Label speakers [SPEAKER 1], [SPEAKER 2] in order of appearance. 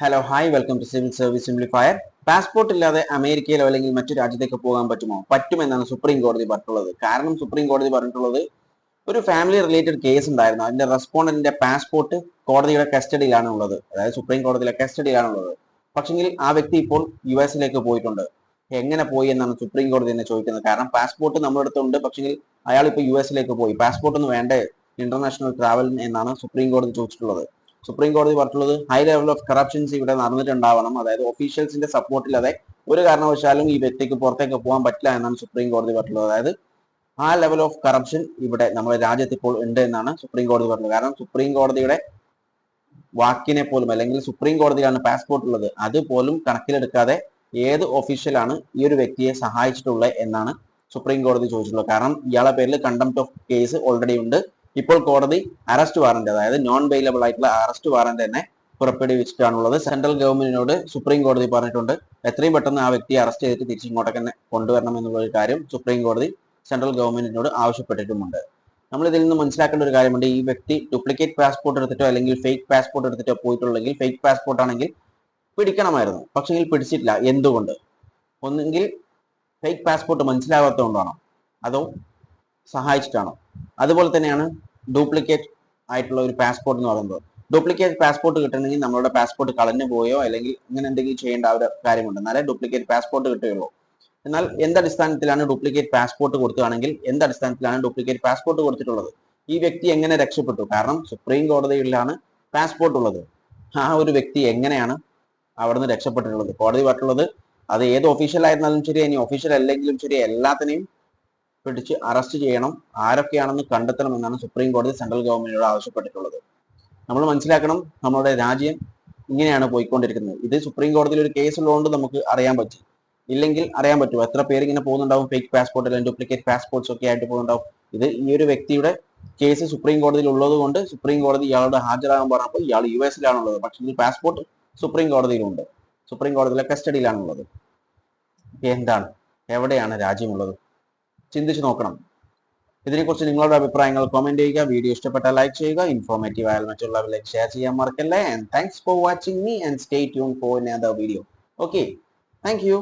[SPEAKER 1] Hello hi welcome to civil service simplifier passport ഇല്ലാതെ അമേരിക്കയിലോ അല്ലെങ്കിൽ മറ്റു രാജ്യത്തേക്ക് പോകാൻ പറ്റുമോ? പറ്റുമെന്നാണ് സുപ്രീം കോടതി പറഞ്ഞിട്ടുള്ളത്. കാരണം സുപ്രീം കോടതി പറഞ്ഞിട്ടുള്ളത് ഒരു ഫാമിലി റിലേറ്റഡ് കേസ് ഉണ്ടായിരുന്നു. അതിന്റെ റെസ്പോണ്ടന്റിന്റെ പാസ്പോർട്ട് കോടതിയുടെ കസ്റ്റഡിയിലാണ് ഉള്ളത്. അതായത് സുപ്രീം കോടതിയിലെ കസ്റ്റഡിയിലാണ് ഉള്ളത്. പക്ഷെങ്കിൽ ആ വ്യക്തി ഇപ്പോൾ യു എസിലേക്ക് പോയിട്ടുണ്ട്. എങ്ങനെ പോയി എന്നാണ് സുപ്രീം കോടതി തന്നെ ചോദിക്കുന്നത്. കാരണം പാസ്പോർട്ട് നമ്മുടെ അടുത്തുണ്ട്. പക്ഷെങ്കിൽ അയാൾ ഇപ്പോൾ യു എസിലേക്ക് പോയി. പാസ്പോർട്ട് ഒന്നും വേണ്ടേ? ഇന്റർനാഷണൽ ട്രാവൽ എന്നാണ് സുപ്രീം കോടതി ചോദിച്ചിട്ടുള്ളത്. സുപ്രീം കോടതി പറഞ്ഞിട്ടുള്ളത് ഹൈ ലെവൽ ഓഫ് കറപ്ഷൻസ് ഇവിടെ നടന്നിട്ടുണ്ടാവണം. അതായത് ഒഫീഷ്യൽസിന്റെ സപ്പോർട്ടില്ലാതെ ഒരു കാരണവശാലും ഈ വ്യക്തിക്ക് പുറത്തേക്ക് പോകാൻ പറ്റില്ല എന്നാണ് സുപ്രീം കോടതി പറഞ്ഞിട്ടുള്ളത്. അതായത് ആ ലെവൽ ഓഫ് കറപ്ഷൻ ഇവിടെ നമ്മുടെ രാജ്യത്ത് ഇപ്പോൾ ഉണ്ട് എന്നാണ് സുപ്രീം കോടതി പറഞ്ഞത് കാരണം സുപ്രീം കോടതിയുടെ വാക്കിനെ പോലും അല്ലെങ്കിൽ സുപ്രീം കോടതിയിലാണ് പാസ്പോർട്ട് ഉള്ളത്. അതുപോലും കണക്കിലെടുക്കാതെ ഏത് ഒഫീഷ്യലാണ് ഈ ഒരു വ്യക്തിയെ സഹായിച്ചിട്ടുള്ളത് എന്നാണ് സുപ്രീം കോടതി ചോദിച്ചിട്ടുള്ളത്. കാരണം ഇയാളെ പേരിൽ കണ്ടംപ്റ്റ് ഓഫ് കേസ് ഓൾറെഡി ഉണ്ട്. ഇപ്പോൾ കോടതി അറസ്റ്റ് വാറന്റ് അതായത് നോൺ ബെയിലബിൾ ആയിട്ടുള്ള അറസ്റ്റ് വാറന്റ് തന്നെ പുറപ്പെടുവിച്ചിട്ടാണുള്ളത്. സെൻട്രൽ ഗവൺമെന്റിനോട് സുപ്രീം കോടതി പറഞ്ഞിട്ടുണ്ട് എത്രയും പെട്ടെന്ന് ആ വ്യക്തിയെ അറസ്റ്റ് ചെയ്തിട്ട് തിരിച്ചിങ്ങോട്ടൊക്കെ കൊണ്ടുവരണം എന്നുള്ള ഒരു കാര്യം സുപ്രീം കോടതി സെൻട്രൽ ഗവൺമെന്റിനോട് ആവശ്യപ്പെട്ടിട്ടുമുണ്ട്. നമ്മൾ ഇതിൽ നിന്ന് മനസ്സിലാക്കേണ്ട ഒരു കാര്യമുണ്ട് ഈ വ്യക്തി ഡ്യൂപ്ലിക്കേറ്റ് പാസ്പോർട്ട് എടുത്തിട്ടോ അല്ലെങ്കിൽ ഫേക്ക് പാസ്പോർട്ട് എടുത്തിട്ടോ പോയിട്ടുള്ളെങ്കിൽ ഫേക്ക് പാസ്പോർട്ട് ആണെങ്കിൽ പിടിക്കണമായിരുന്നു. പക്ഷെങ്കിൽ പിടിച്ചിട്ടില്ല. എന്തുകൊണ്ട്? ഒന്നെങ്കിൽ ഫേക്ക് പാസ്പോർട്ട് മനസ്സിലാവാത്തതുകൊണ്ടാണോ? അതോ സഹായിച്ചിട്ടാണോ. അതുപോലെ തന്നെയാണ് ഡ്യൂപ്ലിക്കേറ്റ് ആയിട്ടുള്ള ഒരു പാസ്പോർട്ട് എന്ന് പറയുന്നത്. ഡ്യൂപ്ലിക്കേറ്റ് പാസ്പോർട്ട് കിട്ടണമെങ്കിൽ നമ്മളുടെ പാസ്പോർട്ട് കളഞ്ഞു പോയോ അല്ലെങ്കിൽ ഇങ്ങനെ എന്തെങ്കിലും ചെയ്യേണ്ട ഒരു കാര്യമുണ്ട്. എന്നാലേ ഡ്യൂപ്ലിക്കേറ്റ് പാസ്പോർട്ട് കിട്ടുകയുള്ളൂ. എന്നാൽ എന്തടിസ്ഥാനത്തിലാണ് ഡ്യൂപ്ലിക്കേറ്റ് പാസ്പോർട്ട് കൊടുക്കുകയാണെങ്കിൽ എന്തടിസ്ഥാനത്തിലാണ് ഡ്യൂപ്ലിക്കേറ്റ് പാസ്പോർട്ട് കൊടുത്തിട്ടുള്ളത്? ഈ വ്യക്തി എങ്ങനെ രക്ഷപ്പെട്ടു? കാരണം സുപ്രീം കോടതിയിലാണ് പാസ്പോർട്ട് ഉള്ളത്. ആ ഒരു വ്യക്തി എങ്ങനെയാണ് അവിടുന്ന് രക്ഷപ്പെട്ടിട്ടുള്ളത്? കോടതി പറഞ്ഞിട്ടുള്ളത് അത് ഏത് ഒഫീഷ്യൽ ആയിരുന്നാലും ശരി ഇനി ഒഫീഷ്യൽ അല്ലെങ്കിലും ശരി എല്ലാത്തിനെയും പിടിച്ച് അറസ്റ്റ് ചെയ്യണം. ആരൊക്കെയാണെന്ന് കണ്ടെത്തണം എന്നാണ് സുപ്രീം കോടതി സെൻട്രൽ ഗവൺമെന്റിനോട് ആവശ്യപ്പെട്ടിട്ടുള്ളത്. നമ്മൾ മനസ്സിലാക്കണം നമ്മുടെ രാജ്യം ഇങ്ങനെയാണ് പോയിക്കൊണ്ടിരിക്കുന്നത്. ഇത് സുപ്രീം കോടതിയിൽ ഒരു കേസ് ഉള്ളതുകൊണ്ട് നമുക്ക് അറിയാൻ പറ്റും. ഇല്ലെങ്കിൽ അറിയാൻ പറ്റുമോ എത്ര പേര് ഇങ്ങനെ പോകുന്നുണ്ടാവും? ഫേക്ക് പാസ്പോർട്ട് അല്ലെങ്കിൽ ഡ്യൂപ്ലിക്കേറ്റ് പാസ്പോർട്ട്സ് ഒക്കെ ആയിട്ട് പോകുന്നുണ്ടാവും. ഇത് ഈ ഒരു വ്യക്തിയുടെ കേസ് സുപ്രീം കോടതിയിൽ ഉള്ളത് കൊണ്ട് സുപ്രീം കോടതി ഇയാളുടെ ഹാജരാകാൻ പറഞ്ഞപ്പോൾ ഇയാൾ യു എസിലാണുള്ളത് പക്ഷേ ഈ പാസ്പോർട്ട് സുപ്രീം കോടതിയിലുണ്ട് സുപ്രീം കോടതിയിലെ കസ്റ്റഡിയിലാണുള്ളത് എന്താണ്? എവിടെയാണ് രാജ്യമുള്ളത്? ചിന്തിച്ചു നോക്കണം. ഇതിനെക്കുറിച്ച് നിങ്ങളുടെ അഭിപ്രായങ്ങൾ കമന്റ് ചെയ്യുക. വീഡിയോ ഇഷ്ടപ്പെട്ട ലൈക്ക് ചെയ്യുക. ഇൻഫോർമേറ്റീവ് ആയാൽ മറ്റുള്ളവരിലേക്ക് ഷെയർ ചെയ്യാൻ മറക്കല്ലേ? And thanks for watching me and stay tune for another video okay thank you